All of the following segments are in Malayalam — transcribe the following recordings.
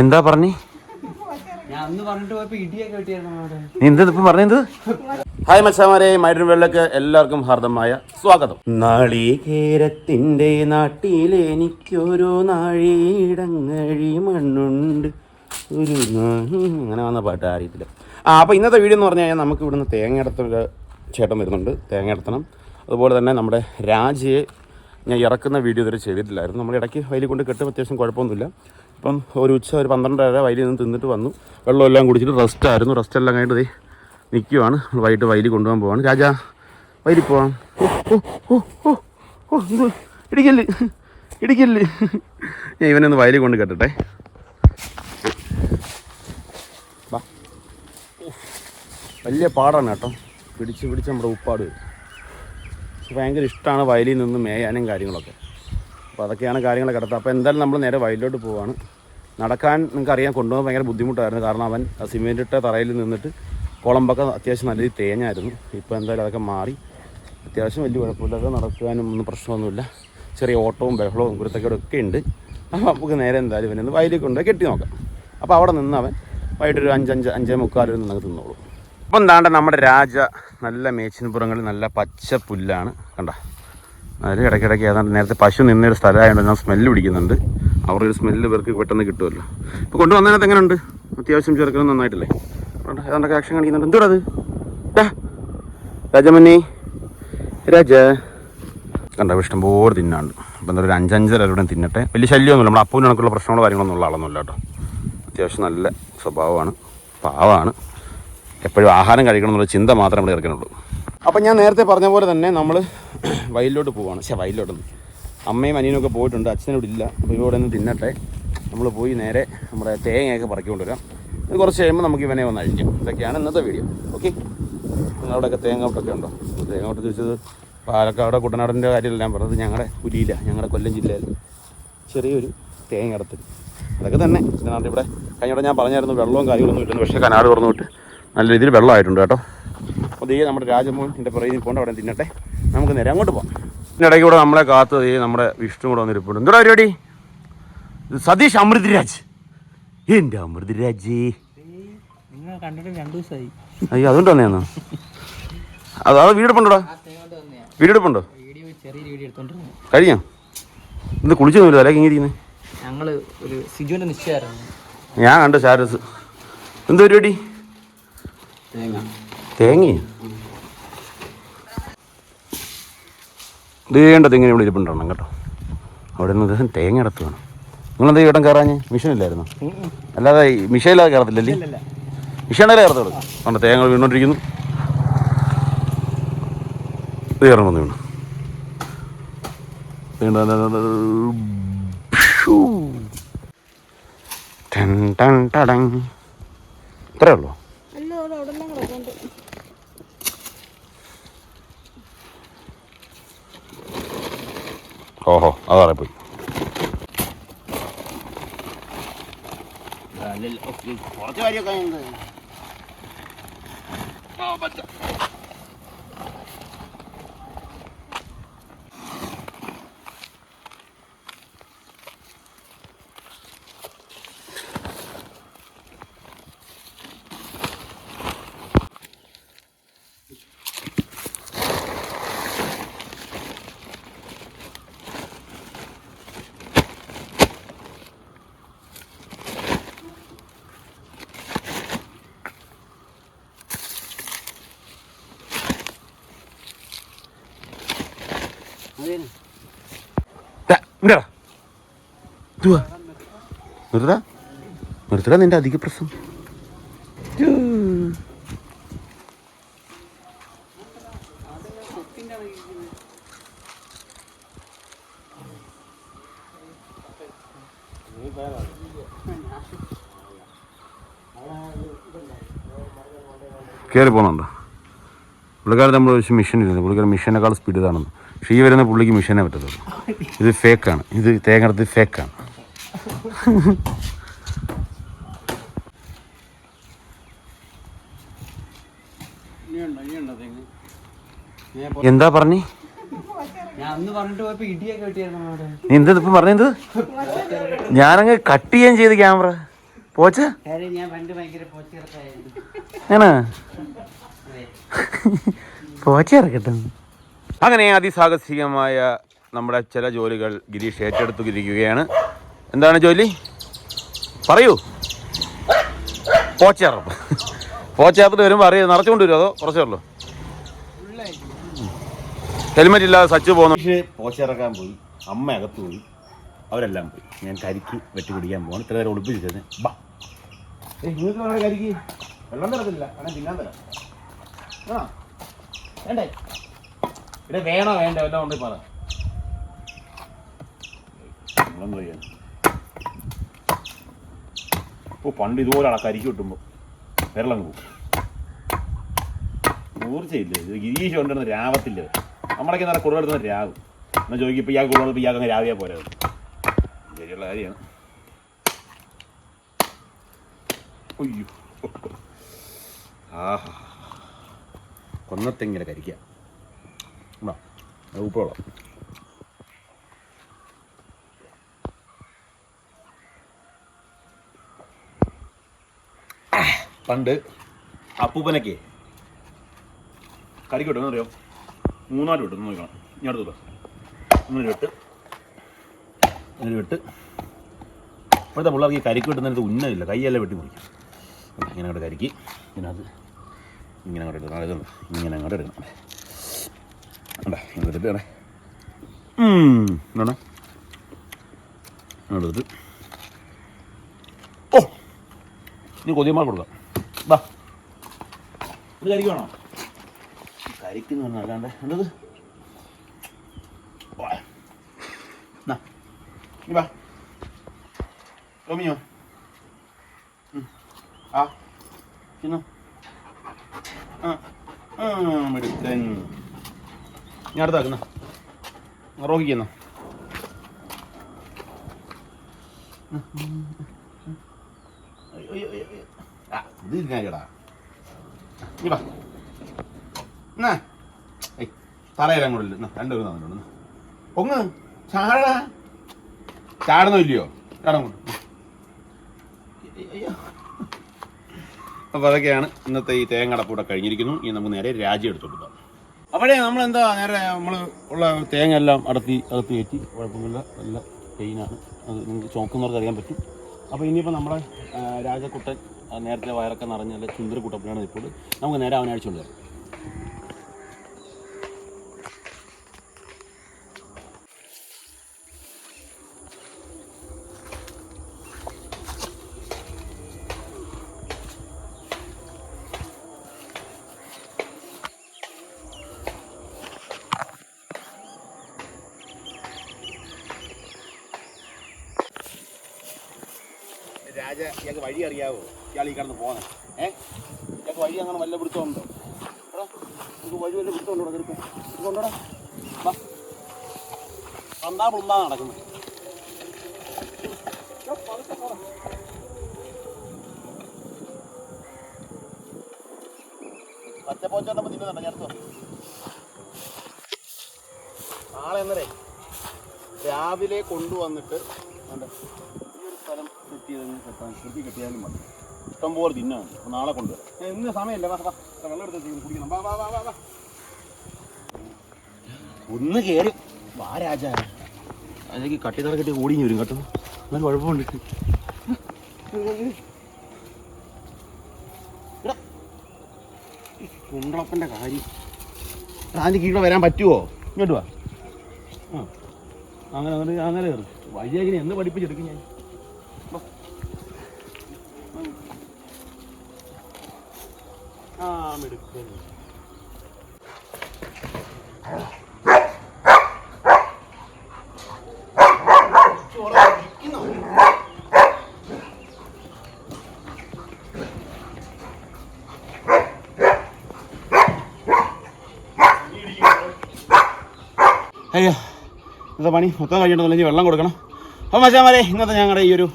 എന്താ പറഞ്ഞേ? ഞാൻ അന്ന് പറഞ്ഞിട്ട് പോയപ്പോ ഇടിയൊക്കെ കിട്ടിയായിരുന്നു അവിടെ നീ എന്ത് ഇപ്പം പറഞ്ഞത് ഹായ് മച്ചാമാരെ മൈഡൻ വെള്ളക്ക് എല്ലാവർക്കും ഹാർദമായ സ്വാഗതം. നാളികേരത്തിന്റെ നാട്ടിൽ എനിക്കൊരു നാഴിയിടങ്ങഴി മണ്ണുണ്ട്. ഒരു അങ്ങനെ വന്ന പാട്ട് അറിയത്തില്ല. ആ അപ്പോൾ ഇന്നത്തെ വീഡിയോ എന്ന് പറഞ്ഞു കഴിഞ്ഞാൽ നമുക്ക് ഇവിടുന്ന് തേങ്ങ എടുത്തൊരു ചേട്ടൻ വരുന്നുണ്ട്. തേങ്ങ എടുത്തണം അതുപോലെ തന്നെ നമ്മുടെ രാജയെ ഞാൻ ഇറക്കുന്ന വീഡിയോ ഇതുവരെ ചെയ്തിട്ടില്ലായിരുന്നു. നമ്മൾ ഇടയ്ക്ക് വയലിൽ കൊണ്ട് കെട്ടും അത്യാവശ്യം കുഴപ്പമൊന്നുമില്ല. ഇപ്പം ഒരു ഉച്ച ഒരു പന്ത്രണ്ടര വയലിൽ നിന്ന് തിന്നിട്ട് വന്നു. വെള്ളമെല്ലാം കുടിച്ചിട്ട് റെസ്റ്റ് ആയിരുന്നു. റെസ്റ്റ് എല്ലാം കഴിഞ്ഞിട്ട് ദേ നിൽക്കുവാണ് വൈകിട്ട് വയലിൽ കൊണ്ടുപോകാൻ പോവാണ്. രാജാ വയലിൽ പോവാം. ഓ ഓ ഓ ഓ ഞാൻ ഇവനൊന്ന് വയലിൽ കൊണ്ട് കെട്ടട്ടെ. വലിയ പാടാണ് കേട്ടോ. പിടിച്ച് പിടിച്ച് നമ്മുടെ ഉപ്പാട്. വരും ഭയങ്കര ഇഷ്ടമാണ് വയലിൽ നിന്ന് മേയാനും കാര്യങ്ങളൊക്കെ. അപ്പോൾ അതൊക്കെയാണ് കാര്യങ്ങൾ കിടത്തുക. അപ്പോൾ എന്തായാലും നമ്മൾ നേരെ വയലിലോട്ട് പോവാണ്. നടക്കാൻ നിങ്ങൾക്ക് അറിയാൻ കൊണ്ടുപോകാൻ ഭയങ്കര ബുദ്ധിമുട്ടായിരുന്നു. കാരണം അവൻ സിമെന്റ് ഇട്ട തറയിൽ നിന്നിട്ട് കുളമ്പൊക്കെ അത്യാവശ്യം നല്ല രീതിയിൽ തേഞ്ഞായിരുന്നു. ഇപ്പോൾ എന്തായാലും അതൊക്കെ മാറി. അത്യാവശ്യം വലിയ കുഴപ്പമില്ലാതെ നടക്കാനും ഒന്നും പ്രശ്നമൊന്നുമില്ല. ചെറിയ ഓട്ടവും ബഹളവും കുരുത്തക്കേടും ഒക്കെ ഉണ്ട്. അപ്പോൾ നമുക്ക് നേരെ എന്തായാലും ഇവനൊന്ന് വയലിൽ കൊണ്ടുപോയി കെട്ടി നോക്കാം. അപ്പോൾ അവിടെ നിന്ന് അവൻ വൈകിട്ടൊരു അഞ്ചഞ്ച് അഞ്ചേ മുക്കാലും നിന്ന് അങ്ങ് തിന്നോളൂ. അപ്പം താണ്ട നമ്മുടെ രാജ നല്ല മേച്ചിൻപുറങ്ങളിൽ നല്ല പച്ച പുല്ലാണ്. കണ്ട. അതിൽ ഇടയ്ക്കിടയ്ക്ക് ഏതാണ്ട് നേരത്തെ പശു നിന്നൊരു സ്ഥലമായതുകൊണ്ട് ഞാൻ സ്മെല്ല് പിടിക്കുന്നുണ്ട്. അവരുടെ ഒരു സ്മെല്ല് ഇവർക്ക് പെട്ടെന്ന് കിട്ടുമല്ലോ. ഇപ്പോൾ കൊണ്ടുവന്നതിനകത്ത് എങ്ങനെയുണ്ട് അത്യാവശ്യം ചെറുക്കണം നന്നായിട്ടില്ലേ? ഏതാണ്ടൊക്കെ ആക്ഷൻ കാണിക്കുന്നുണ്ട്. എന്തുവാ അത്? രാജമന്നി. രാജ. കണ്ട ഇഷ്ടംപോലെ തിന്നാണ്ട്. അപ്പം എന്തായാലും ഒരു അഞ്ചഞ്ചര ഇവിടെ തിന്നട്ടെ. വലിയ ശല്യമൊന്നുമില്ല. നമ്മുടെ അപ്പൂന് കണക്കുള്ള പ്രശ്നങ്ങളോ കാര്യങ്ങളൊന്നും ഉള്ള ആളൊന്നുമില്ല കേട്ടോ. അത്യാവശ്യം നല്ല സ്വഭാവമാണ്. പാവമാണ് എപ്പോഴും ആഹാരം കഴിക്കണം എന്നുള്ള ചിന്ത മാത്രമേ നമ്മൾ ഇറക്കുന്നുള്ളൂ അപ്പം ഞാൻ നേരത്തെ പറഞ്ഞ പോലെ തന്നെ നമ്മൾ വയലിലോട്ട് പോവാണ്. പക്ഷേ വയലിലോട്ട് അമ്മയും അനിയനൊക്കെ പോയിട്ടുണ്ട്. അച്ഛനോട് ഇല്ല. അപ്പോൾ ഇവിടെ നിന്ന് തിന്നട്ടെ. നമ്മൾ പോയി നേരെ നമ്മുടെ തേങ്ങയൊക്കെ പറക്കിക്കൊണ്ട് വരാം. ഇത് കുറച്ച് കഴിയുമ്പോൾ നമുക്ക് ഇവനെ ഒന്ന് അഴിക്കാം. ഇതൊക്കെയാണ് ഇന്നത്തെ വീഡിയോ ഓക്കെ നിങ്ങളവിടെയൊക്കെ തേങ്ങോട്ടൊക്കെ ഉണ്ടോ? തേങ്ങോട്ട് ചോദിച്ചത് പാലക്കാട് കുട്ടനാടിന്റെ കാര്യമല്ല ഞാൻ പറഞ്ഞത്. ഞങ്ങളുടെ പുലിയില ഞങ്ങളുടെ കൊല്ലം ജില്ലയിൽ ചെറിയൊരു തേങ്ങ ഇടത്തിൽ അതൊക്കെ തന്നെ. ഇതിനകത്ത് ഇവിടെ കഴിഞ്ഞ ഞാൻ പറഞ്ഞായിരുന്നു വെള്ളവും കാര്യങ്ങളൊന്നും കിട്ടുന്നു പക്ഷേ കനാട് തുറന്നു വിട്ട് നല്ല രീതിയിൽ വെള്ളമായിട്ടുണ്ട് കേട്ടോ. അപ്പോൾ ദേ നമ്മുടെ രാജമോഹൻ എന്റെ പുറകിൽ പോകണ്ട അവിടെ തിന്നട്ടെ. നമുക്ക് നേരെ അങ്ങോട്ട് പോകാം ഇതിനിടയ്ക്ക് കൂടെ നമ്മളെ കാത്ത് ദേ നമ്മുടെ വിഷ്ണു കൂടെ വന്നിരിപ്പുണ്ട്. എന്തോ പരിപാടി? സതീഷ് അമൃതരാജ്. എന്റെ അമൃതരാജ്. നിങ്ങൾ കണ്ടിട്ട് രണ്ടു ദിവസമായി. അയ്യോ അതുകൊണ്ട് വന്നേന്നോ? അത് അത് വീടെടുപ്പുണ്ടോടാ വീടെടുപ്പുണ്ടോ വീഡിയോ ചെറിയ വീഡിയോ എടുത്തോണ്ടിരുന്നു കഴിഞ്ഞോ? ഇന്ന് കുളിച്ചൊന്നുമില്ല തലേക്ക് ഇങ്ങനെ ഞങ്ങൾ ഞങ്ങൾ ഒരു സിജുവിന്റെ നിശ്ചയമായിരുന്നു. ഞാൻ കണ്ടു സ്റ്റാറ്റസ്. എന്ത് പരിപാടി? തേങ്ങ. തേങ്ങ? ഇതേണ്ട തെങ്ങിനെ ഇവിടെ ഇരിപ്പുണ്ടാവണം കേട്ടോ. അവിടെ നിന്ന് ദിവസം തേങ്ങ എടുത്ത് വേണം നിങ്ങളെന്താ ഇവിടം കയറാഞ്ഞ്? മിഷൻ ഇല്ലായിരുന്നു അല്ലാതെ മിഷൻ മിഷയില്ലാതെ കയറത്തില്ലല്ലേ? മിഷനല്ലേ കയറത്തുള്ളൂ. അവിടെ തേങ്ങ വീണോണ്ടിരിക്കുന്നു. ഇത് വീണു. ഷൂ. ടൻ ടൻ ടടങ്. ഇത്രയേ ഉള്ളൂ അല്ല അവിടെ അവിടെ എല്ലാം കിടക്കുന്നുണ്ട് ഓഹോ അതറിയ പോയി. നിർത്തടാ. നിർത്തടാ നിന്റെ അധിക പ്രശ്നം. കയറി പോകുന്നുണ്ടോ പുള്ളിക്കാരൻ നമ്മൾ ഒരു മിഷൻ ഇരുന്നത് പുള്ളിക്കാരൻ മിഷനേക്കാൾ സ്പീഡ് ഇതാണെന്ന്. ഈ വരുന്ന പുള്ളിക്ക് മിഷനെ പറ്റത്തുള്ളൂ. ഇത് ഫേക്കാണ് ഇത് തേങ്ങടത്ത് ഫേക്കാണ് എന്താ പറഞ്ഞു? നീ എന്ത് ഇപ്പം പറഞ്ഞത് ഞാനങ്ങ് കട്ട് ചെയ്യാൻ ചെയ്ത് ക്യാമറ പോച്ച? ആണ് പോച്ച ഇറക്കട്ടെ. അങ്ങനെ അതിസാഹസികമായ നമ്മുടെ ചില ജോലികൾ ഗിരീഷ് ഏറ്റെടുത്തിരിക്കുകയാണ് എന്താണ് ജോലി? പറയൂ. പോച്ചാറപ്പ് പോച്ചാറപ്പ് വരുമ്പോൾ അറിയാം നിറച്ചുകൊണ്ട് വരുമോ അതോ കുറച്ചേ ഉള്ളൂ? ഹെൽമെറ്റ് ഇല്ലാതെ സച്ച് പോകുന്നു പക്ഷേ പോച്ചിറക്കാൻ പോയി അമ്മ അകത്ത് പോയി അവരെല്ലാം പോയി. ഞാൻ കരിക്ക് വെട്ടി കുടിക്കാൻ പോകണം ഇത്ര നേരം ഒളിപ്പിച്ചു ബാ. കരിക്ക്? വെള്ളം തരത്തില്ല അങ്ങനെ തിന്നാൻ തരാം. ആ വേണ്ടേ? ഇവിടെ വേണോ വേണ്ട എല്ലാം ഉണ്ട് പറ. നിങ്ങളെന്ത് പണ്ട് ഇതുപോലെ ഇതുപോലെയാണ് കരിക്ക് കിട്ടുമ്പോൾ വെള്ളം പോകും. മൂർച്ചയില്ല ഇത് ഗിരീഷ് കൊണ്ടിരുന്ന രാവത്തില്ല? നമ്മളൊക്കെ നല്ല കുറുവെടുത്തുന്ന രാവ്. എന്നാൽ ചോദിക്കും ഇപ്പം ഇയാൾക്ക് കുറുവെടുപ്പ് ഇയാൾക്ക് അങ്ങ് രാവിയാ പോരാ? ശരിയുള്ള കാര്യമാണ് അയ്യോ. ആഹാ. കൊന്നത്തെങ്ങനെ കരിക്കുക ഉപ്പോളം പണ്ട് അപ്പൂപ്പനൊക്കെ കറിക്ക് വിട്ടു അറിയോ മൂന്നാൽ വിട്ടു നോക്കണം. ഞാൻ അടുത്ത് ഇങ്ങനെ വിട്ട്. ഇങ്ങനെ വിട്ട്. ഇപ്പോഴത്തെ പിള്ളേർക്ക് ഈ കരിക്ക് കിട്ടുന്നതിനകത്ത് ഉന്നമില്ല കൈയെല്ലാം വെട്ടി മുറിക്കും. ഇങ്ങനെ അങ്ങോട്ട് കരിക്ക്. ഇതിനകത്ത് ഇങ്ങനെ അങ്ങോട്ട് എടുക്കണം ഇങ്ങനെ അങ്ങോട്ട് എടുക്കണം എടുത്തിട്ട് വേണേ എന്താണ് അങ്ങോട്ട് എടുത്തിട്ട് ഓ ഇനി കൊതിയന്മാർ കൊടുക്കാം. വാ ഇത് കരിക്ക് വേണോ കരിക്കെന്ന് പറഞ്ഞാൽ അല്ലാണ്ട്. എന്തത് വാ. ഉം. ആ. തിന്നു ആ. ആ മിടുക്കൻ. ഞാൻ അടുത്താക്കുന്ന. റോഹിക്കുന്ന ഇത് തിന്നാ നീ വാ. എന്നാ? ഏയ് തറയിലും കൂടെ ഇല്ല. രണ്ടു പേരും തന്നിട്ടുണ്ട്. ഒന്ന് ചാട. ചാടുന്നോ ഇല്ലയോ? ചാടാൻ കൊണ്ട് അപ്പോൾ അതൊക്കെയാണ് ഇന്നത്തെ ഈ തേങ്ങടപ്പൂടെ കഴിഞ്ഞിരിക്കുന്നു. ഇനി നമുക്ക് നേരെ രാജ്യം എടുത്തു പോകാം. അപ്പോഴേ നമ്മളെന്താ നേരെ നമ്മൾ ഉള്ള തേങ്ങ എല്ലാം അടത്തി അകത്ത് കയറ്റി. കുഴപ്പമില്ല നല്ല പെയിനാണ് അത് നിങ്ങൾക്ക് ചോക്കുന്നവർക്ക് അറിയാൻ പറ്റും. അപ്പോൾ ഇനിയിപ്പോൾ നമ്മുടെ രാജകുട്ടൻ നേരത്തെ വയറൊക്കെ നിറഞ്ഞ നല്ല ചുന്തിരി കുട്ടപ്പിനാണ് ഇപ്പോൾ. നമുക്ക് നേരെ അവനെ അടിച്ചുകൊണ്ട് വരാം രാജ ഇയാൾക്ക് വഴി അറിയാവോ? ഇയാൾ ഈ കിടന്ന് പോകുന്നത് ഏ? ഇയാൾക്ക് വഴി അങ്ങനെ വല്ല പിടുത്തമുണ്ടോ? എടാ നമുക്ക് വഴി വല്ല പിടുത്തമുണ്ടോ? ചെറുപ്പം കൊണ്ടോടാ വാ. പന്താ പുന്താ നടക്കുന്നത്. പച്ചപ്പോച്ചോണ്ടപ്പോൾ തിന്നുന്നുണ്ടോ ഞാൻ നാളെ എന്നരേ രാവിലെ കൊണ്ടുവന്നിട്ട് ഉണ്ട്. ഈ ഒരു സ്ഥലം സെറ്റ് ചെയ്ത് കെട്ടാൻ കെട്ടി കെട്ടിയാലും മതി. ഇഷ്ടംപോലെ തിന്നാണ് നാളെ കൊണ്ടുവരാം. ഇന്ന് സമയമില്ല. വാ വെള്ളം എടുത്ത് കുടിക്കണം. വാ വാ വാ വാ വാ. ഒന്ന് കയറി വാ രാജ. അതിലേക്ക് കട്ടി കെട്ടി ഓടിഞ്ഞു വരും കേട്ടോ. എന്നാലും കുഴപ്പമുണ്ട്. കുണ്ടളപ്പന്റെ കാര്യം. അതിന്റെ കീഴെ വരാൻ പറ്റുമോ ഇങ്ങോട്ട് വാ. ആ. അങ്ങനെ അങ്ങനെ അങ്ങനെ കയറും വഴിയാക്കിനെ എന്ന് പഠിപ്പിച്ചെടുക്കും ഞാൻ വാ. ആ എടുക്കുന്നു അയ്യോ ഇന്നത്തെ പണി മൊത്തം കഴിയേണ്ടതല്ലെങ്കിൽ വെള്ളം കൊടുക്കണം. അപ്പം മച്ചാമാരെ ഇന്നത്തെ ഞങ്ങളുടെ ഈ ഒരു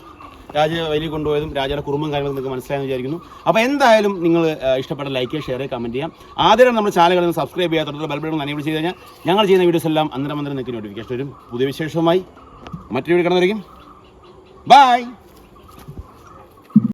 രാജ വലിയ കൊണ്ടുപോയതും രാജയുടെ കുറുമ്പും കാര്യങ്ങളും നിങ്ങൾക്ക് മനസ്സിലായെന്ന് വിചാരിക്കുന്നു. അപ്പോൾ എന്തായാലും നിങ്ങൾ ഇഷ്ടപ്പെട്ട ലൈക്ക് ഷെയർ കമന്റ് ചെയ്യാം. ആദ്യം നമ്മുടെ നിന്ന് സബ്സ്ക്രൈബ് ചെയ്യാത്ത ബെൽ ബട്ടൺ അനേബിൾ ചെയ്ത് കഴിഞ്ഞാൽ ഞങ്ങൾ ചെയ്യുന്ന വീഡിയോസ് എല്ലാം അന്നേരം അന്നേരം നിങ്ങൾക്ക് നോട്ടിഫിക്കേഷൻ വരും. പുതിയ വിശേഷവുമായി മറ്റൊരു വീഡിയോ കിടന്നിരിക്കും ബൈ